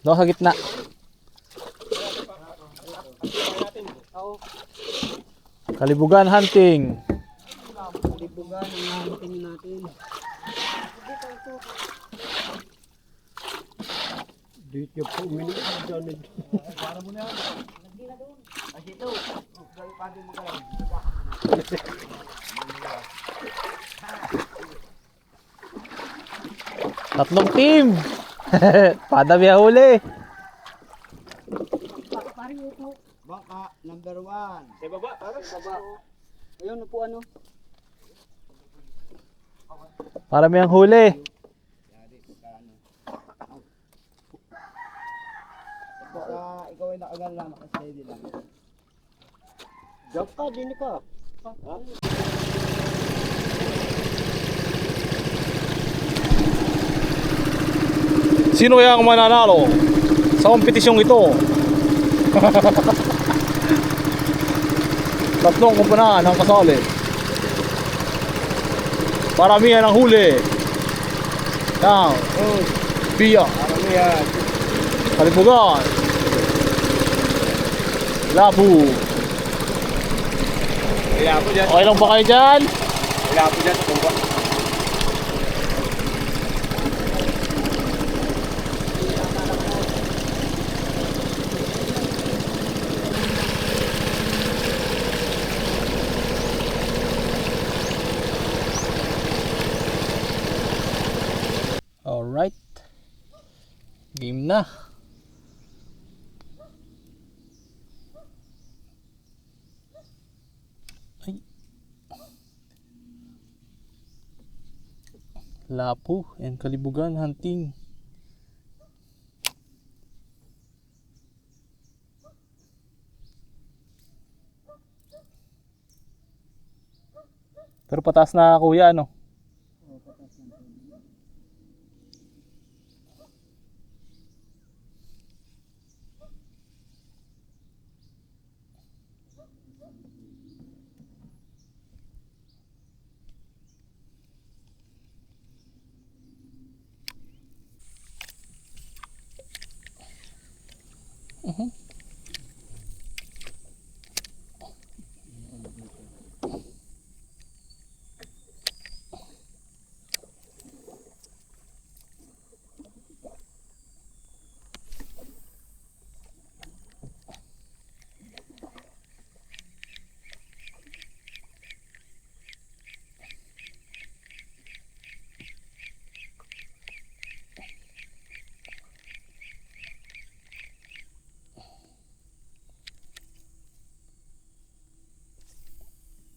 Doon ka sa gitna. Kalibugan hunting. Libugan ang natin. Dito po minit dyan. Tatlong team. Padami ang huli. Baka number one. Sa baba? Sa baba. Ayun po ano. Parami ang huli. Baka ikaw ay nakagal lang. Steady lang. Jump ka, din ka. Ha? Sino kaya ang mananalo sa kompetisyong ito? Tatlong kumpanahan ang kasali. Paramihan ang huli. Oh, Pia, parang yan. Kalibugan, Labu. Po dyan. Okay lang ba kayo dyan? Po dyan Alright. Game na. Ay. Lapu and Kalibugan hunting. Pero patas na kuya ano? Uh-huh.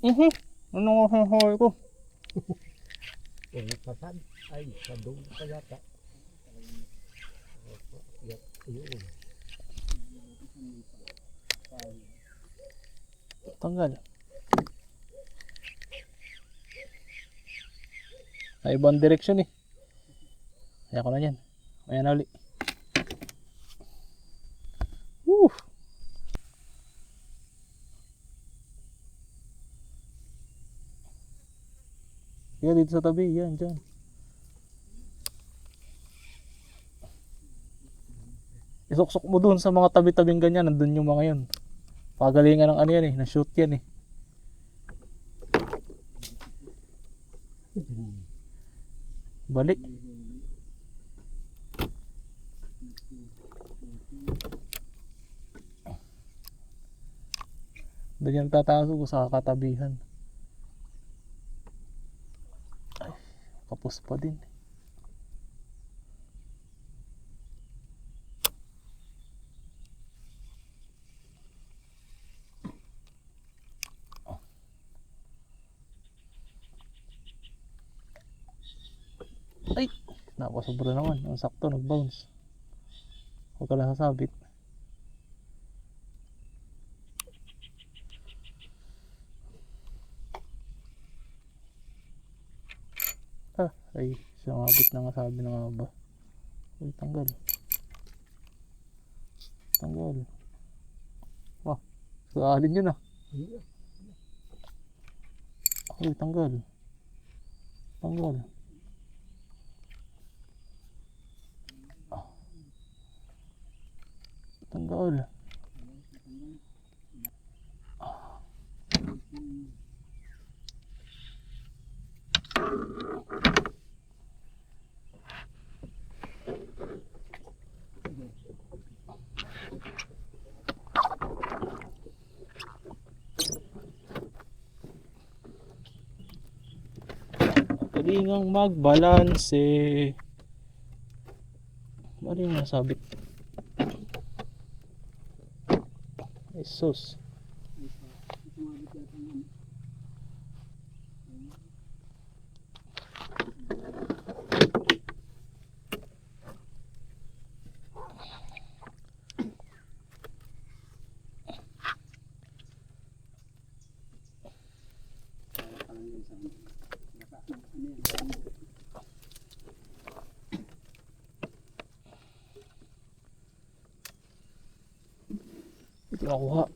Mhm. Ano ang hahoy ko? Kung pasan, ay, sa doon pa yata. Yun. Tanggal. Ay, ibang direction eh. Kaya ko na yan. Ayan na uli. Woo! Yan dito sa tabi. Yan, dyan. Isuksok mo dun sa mga tabi-tabing ganyan. Nandun yung mga yun. Pagalingan ng ano yan eh. Na-shoot yan eh. Balik. Doon yan tataso ko sa katabihan. Kapos pa din. Ay! Napasobra naman. Ang sakto, nag-bounce. Huwag ka lang sasabit. Ah, ay Sumabit na nga sabi na nga ba. Uy, tanggal. Tanggal. Wah, saalin yun ah. Uy, tanggal. Tanggal. Ah. Tanggal. Kalingang magbalanse. Ano yung nasabit? Jesus. Nakuha.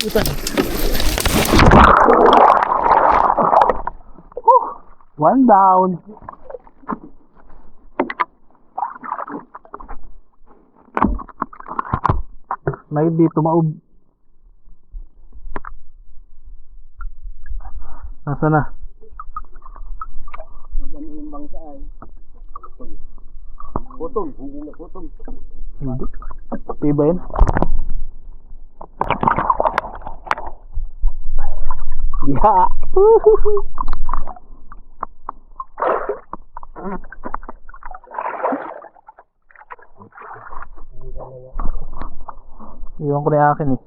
Puta. One down. May dito Nasa na? Magano yung bangka ay. Putol, hindi na putol. Hindi. Tiba yun. Yeah. Iwan ko na yung akin eh.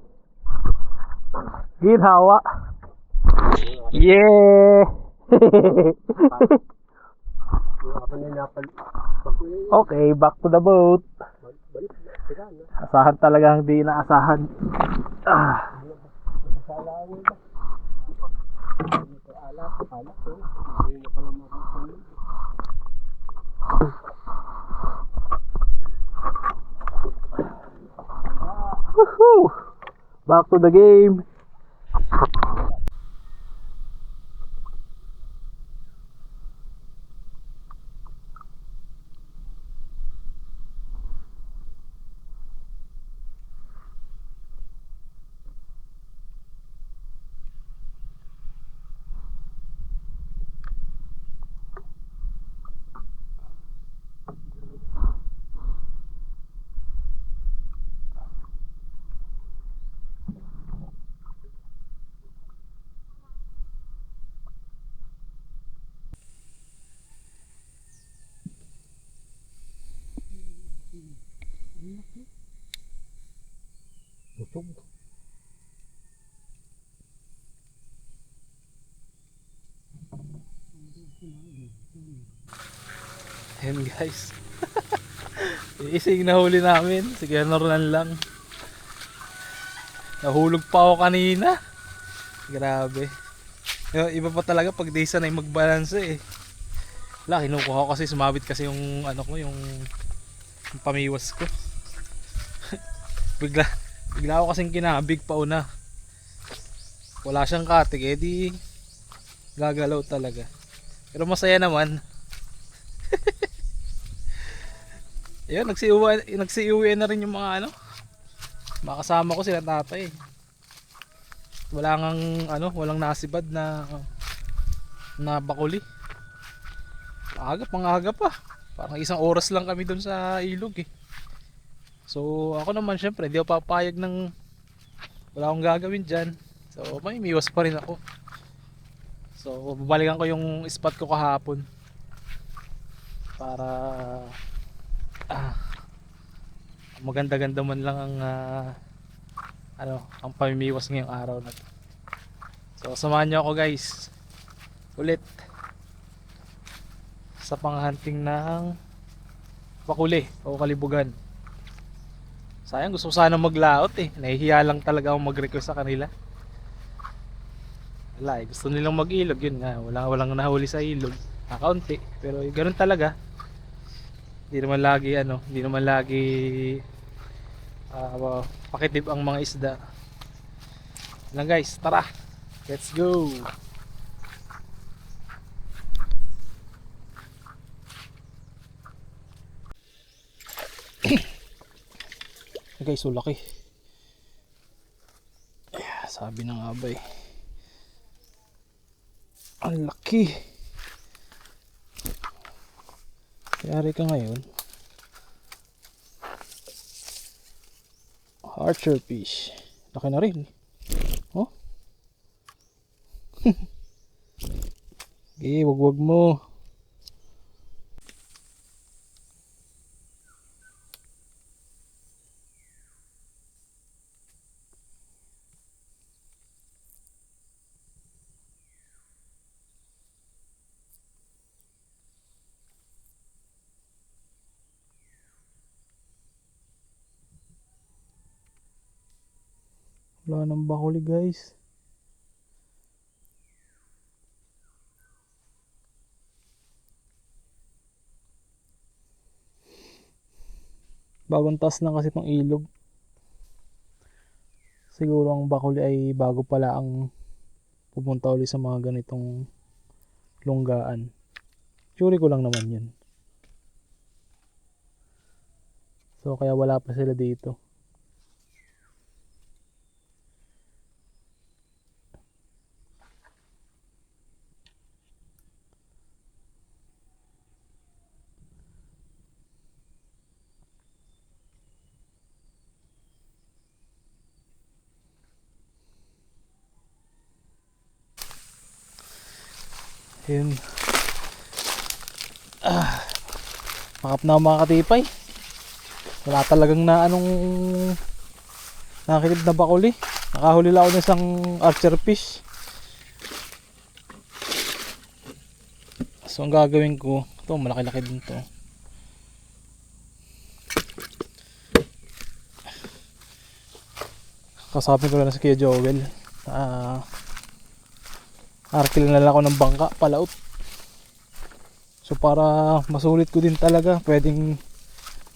Ginhawa. Yeah! Okay, back to the boat. Asahan talaga hindi inaasahan. Ah. Woohoo! Back to the game. Butog. Ayan guys. Ising nahuli namin. Sige, Norlan lang. Nahulog pa ako kanina. Grabe. Iba pa talaga pag day sanay magbalanse eh. Wala, kinukuha ko kasi sumabit kasi yung ano ko, yung, yung pamiwas ko. bigla, bigla ako kasing kinabig pa una. Wala siyang katig, eh di gagalaw talaga. Pero masaya naman. Ayun, nagsiuwi, nagsiuwi na rin yung mga ano. Mga kasama ko sila tatay. Wala ngang ano, walang nasibad na na bakuli. Aga, pangaga pa. Parang isang oras lang kami dun sa ilog eh. So ako naman syempre, di ako papayag ng wala akong gagawin dyan. So may miwas pa rin ako. So babalikan ko yung spot ko kahapon. Para ah, maganda-ganda man lang ang ah, ano, ang pamimiwas ngayong araw na to. So samahan niyo ako guys. Ulit sa panghunting ng bakuli o kalibugan. Sayang gusto ko sana maglaot eh. Nahihiya lang talaga ako mag-request sa kanila. Wala eh. Gusto nilang mag-ilog yun nga. Wala, walang nahuli sa ilog. Kakaunti. Pero eh, ganun talaga. Hindi naman lagi ano. Hindi naman lagi ah, pakitib ang mga isda. Lang guys, tara. Let's go. Guys, so laki. Sabi ng abay. Ang laki. Kayari ka ngayon. Archer fish. Laki na rin. Oh. Okay, wag wag mo. Wala nang bakuli guys. Bagong taas na kasi itong ilog. Siguro ang bakuli ay bago pala ang pupunta uli sa mga ganitong lunggaan. Tsuri ko lang naman yun. So kaya wala pa sila dito. Yun. Ah. Makap na mga katipay. Wala talagang na anong nakakilib na bakuli. Nakahuli lang ako ng isang archer fish. So ang gagawin ko, ito malaki-laki din to. Kasapin ko lang sa Kuya Joel. Ah, Arkil na lang ako ng bangka, palaot. So para masulit ko din talaga, pwedeng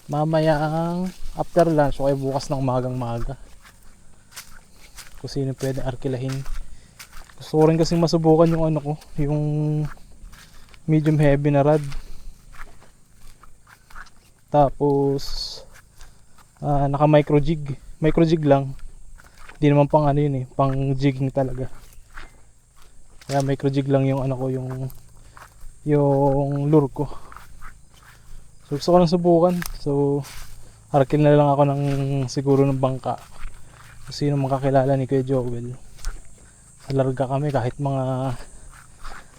mamayang after lunch o kaya bukas ng magang maga. Kung sino pwedeng arkilahin. Gusto ko rin kasing masubukan yung ano ko, yung medium heavy na rod. Tapos ah, naka micro jig. Micro jig lang. Hindi naman pang ano yun eh, pang jigging talaga. Kaya micro jig lang yung ano ko, yung yung lure ko. So gusto ko lang subukan. So arkil na lang ako ng siguro ng bangka. Kung sino makakilala ni Kuya Joel. Sa larga kami kahit mga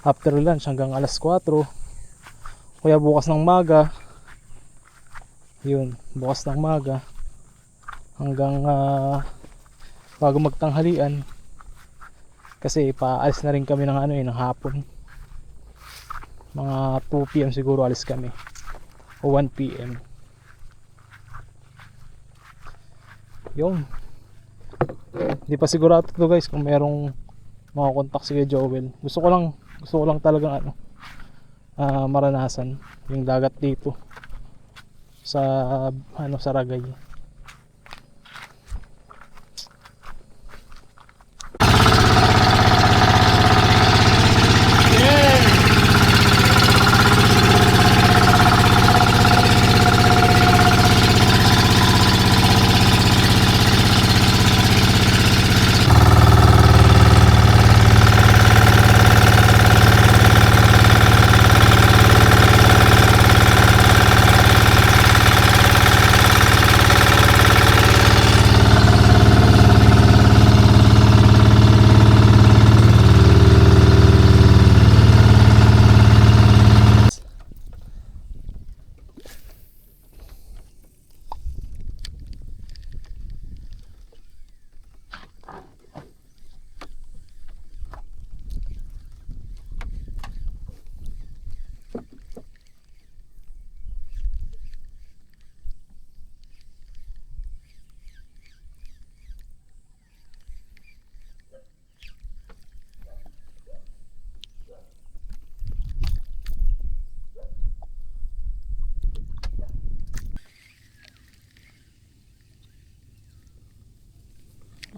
after lunch hanggang alas 4. Kaya bukas ng maga. Yun, bukas ng maga hanggang ah, bago magtanghalian kasi paalis na rin kami ng ano eh, ng hapon. Mga 2 PM siguro alis kami. O 1 PM. Yung. Hindi pa sigurado to guys kung merong mga contact si Joel. Gusto ko lang gusto ko lang talaga ano ah, maranasan yung dagat dito sa ano sa Ragay.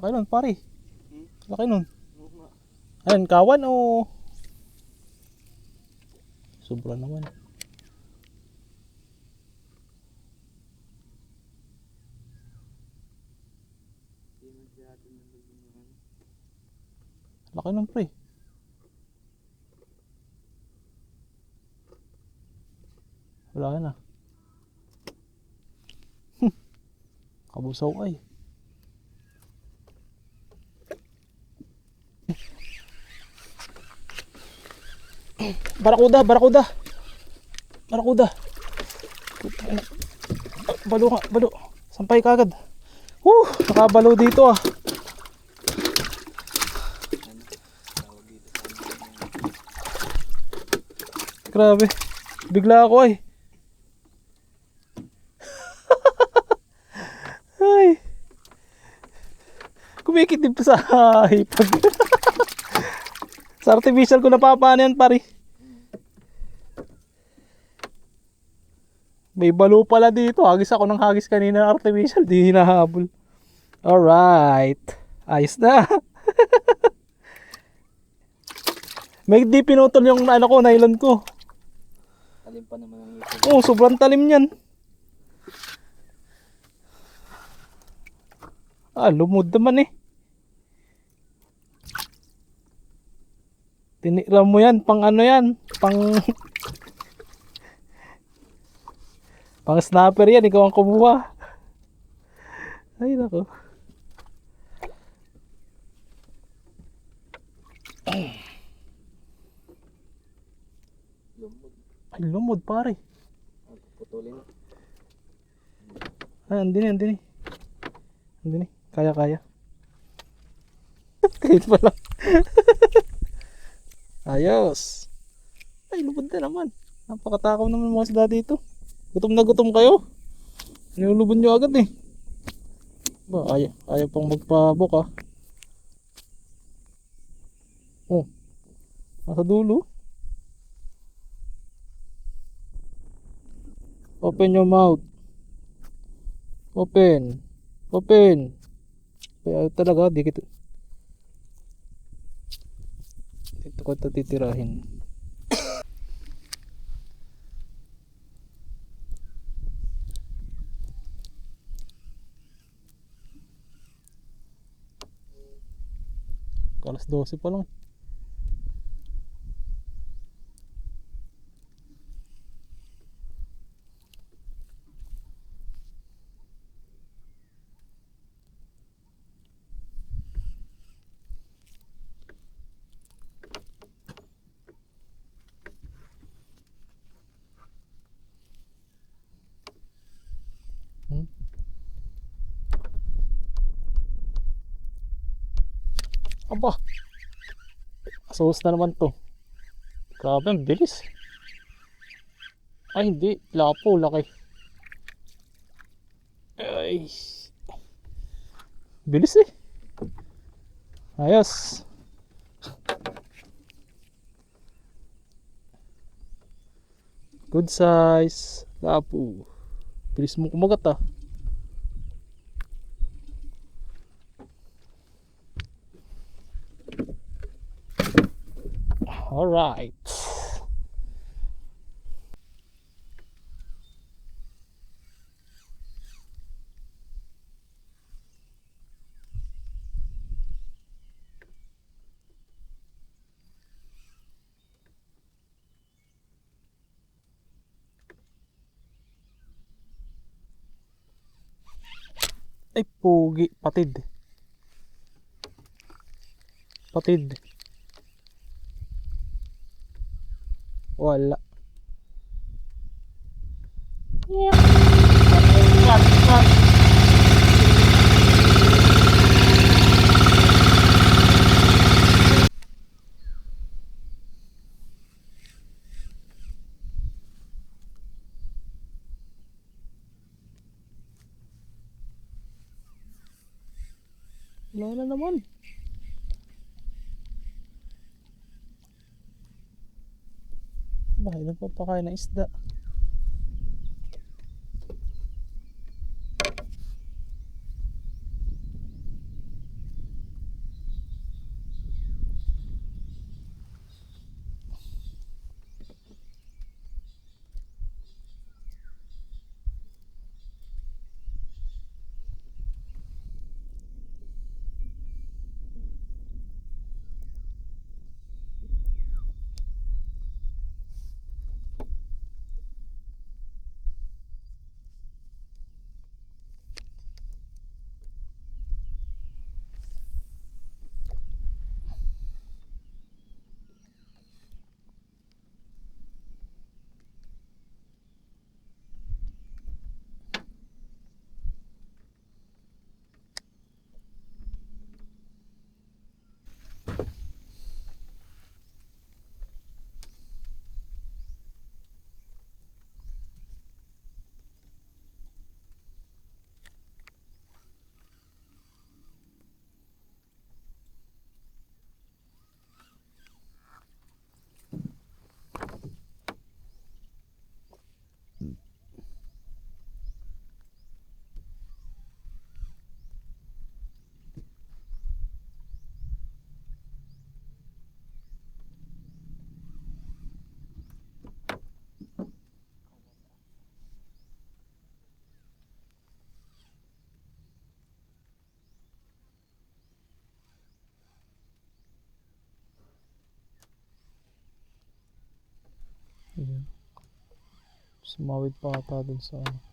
Laki nun, pare. Hmm? Laki nun. Ayan, kawan o... Sobra naman. Ano. Laki nun, pre. Wala na. Kabusaw ay. Barakuda, barakuda. Barakuda. Balo nga, balo. Sampay kagad. Woo, nakabalo dito ah. Grabe. Bigla ako ay. ay. Kumikitib pa sa hipag. sa artificial ko napapaan yan pare. May balo pala dito. Hagis ako ng hagis kanina artificial. Di hinahabol. Alright. Ayos na. May di pinutol yung ano ko, nylon ko. Talim pa naman ang ipon. Oh, sobrang talim niyan. Ah, lumod naman eh. Tiniram mo yan, pang ano yan, pang... pang snapper yan, ikaw ang kumuha. Ay, nako. Ay, lumod pare. Putulin. Ay, andin eh, andin eh. Andin eh. Kaya, kaya. Kahit pa lang. Ayos. Ay, lubod na naman. Napakatakaw naman mga isda dito. Gutom na gutom kayo. Nilulubod nyo agad eh. Ba, ayaw, ayaw pang magpabok ah. Oh. Nasa dulo. Open your mouth. Open. Open. Kaya talaga, di kita... Dito ko ito titirahin. Alas 12 pa lang. Aba. Sauce na naman to. Grabe, ang bilis. Ay, hindi. Lapo, laki. Ay. Bilis eh. Ayos. Good size. Lapo. Bilis mo kumagat ah. Alright. Ay, pugi. Patid. Patid. Wala. Wala na naman. Bakit nagpapakain ng isda? Ayan. Sumawid pa ata dun sa ano.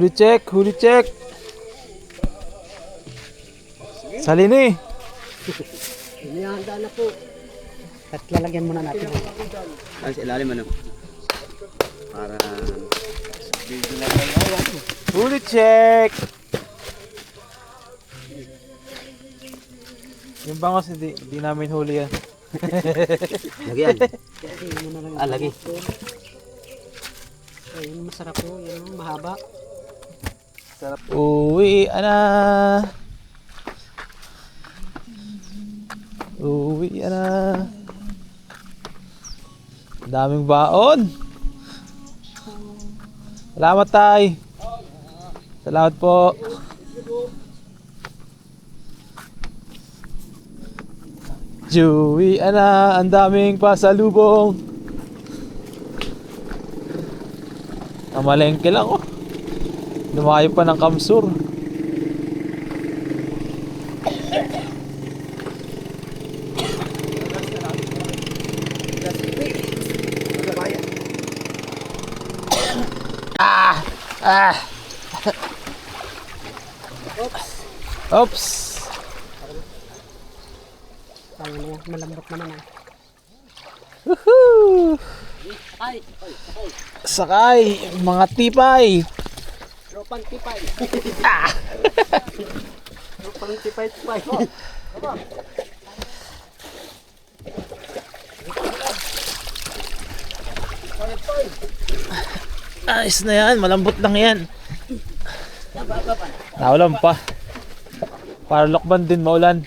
Huli check, huli check. Salini. Inihanda na po. At lalagyan muna natin. Sa ilalim ano? Para... Huli check. Yung bangos hindi, hindi namin huli yan. Lagyan. Yun. Ah, lagi. Ayun, masarap po. Yan ang mahaba. Uwi na. Uwi na. Daming baon. Salamat tay. Salamat po. Joey na, ang daming pasalubong. Namalengke lang oh. Lumayo pa ng kamsur. Ah! Ah! Oops! Na yan. Malambot naman ah. Woohoo! Ay! Sakay! Mga tipay! Tropang tipay. Ah! Tropang tipay-tipay. Ayos na yan, malambot lang yan. Naulan pa. Para lokban din maulan.